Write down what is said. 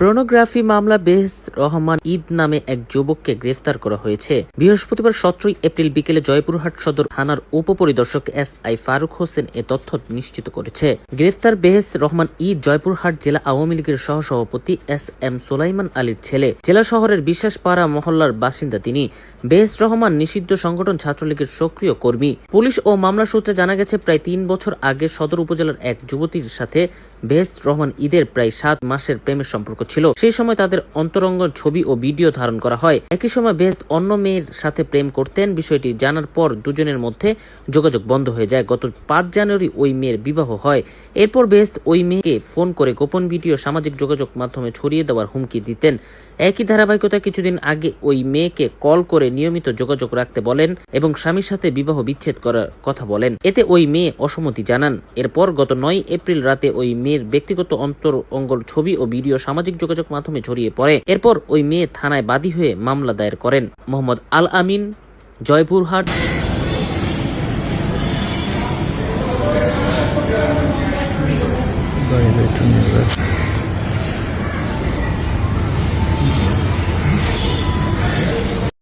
প্রোনোগ্রাফি মামলা বেহস রহমান ঈদ নামে এক যুবককে গ্রেফতার করা হয়েছে। বৃহস্পতিবার সতেরোই এপ্রিল বিকেলে জয়পুরহাট সদর থানার উপপরিদর্শক এস আই ফারুক হোসেন এ তথ্য নিশ্চিত করেছে। গ্রেফতার বেহেস রহমান ঈদ জয়পুরহাট জেলা আওয়ামী লীগের সহসভাপতি এস এম সোলাইমান আলীর ছেলে। জেলা শহরের বিশ্বাসপাড়া মহল্লার বাসিন্দা তিনি। বেহেস রহমান নিষিদ্ধ সংগঠন ছাত্রলীগের সক্রিয় কর্মী। পুলিশ ও মামলা সূত্রে জানা গেছে, প্রায় তিন বছর আগে সদর উপজেলার এক যুবতীর সাথে বেহেস রহমান ঈদের প্রায় সাত মাসের প্রেমের সম্পর্ক ছিল, সেই সময় তাদের অন্তরঙ্গ ছবি ও ভিডিও ধারণ করা হয়। একই সময় বেহেস্ত অন্য মেয়ের সাথে প্রেম করতেন। বিষয়টি জানার পর দুজনের মধ্যে যোগাযোগ বন্ধ হয়ে যায়। গত পাঁচ জানুয়ারি ওই মেয়ের বিবাহ হয়। এরপর বেহেস্ত ওই মেয়েকে ফোন করে গোপন ভিডিও সামাজিক যোগাযোগ মাধ্যমে ছড়িয়ে দেওয়ার হুমকি দিতেন। একই ধারাবাহিকতা কিছুদিন আগে ওই মেয়েকে কল করে নিয়মিত যোগাযোগ রাখতে বলেন এবং স্বামীর সাথে বিবাহ বিচ্ছেদ করার কথা বলেন। এতে ওই মেয়ে অসম্মতি জানান। এরপর গত নয় এপ্রিল রাতে ওই মেয়ের ব্যক্তিগত অন্তর অঙ্গল ছবি ও ভিডিও সামাজিক যোগাযোগ মাধ্যমে ছড়িয়ে পড়ে এরপর ওই মেয়ে থানায় বাদী হয়ে মামলা দায়ের করেন মোহাম্মদ আল আমিন, জয়পুরহাট Thank যাক।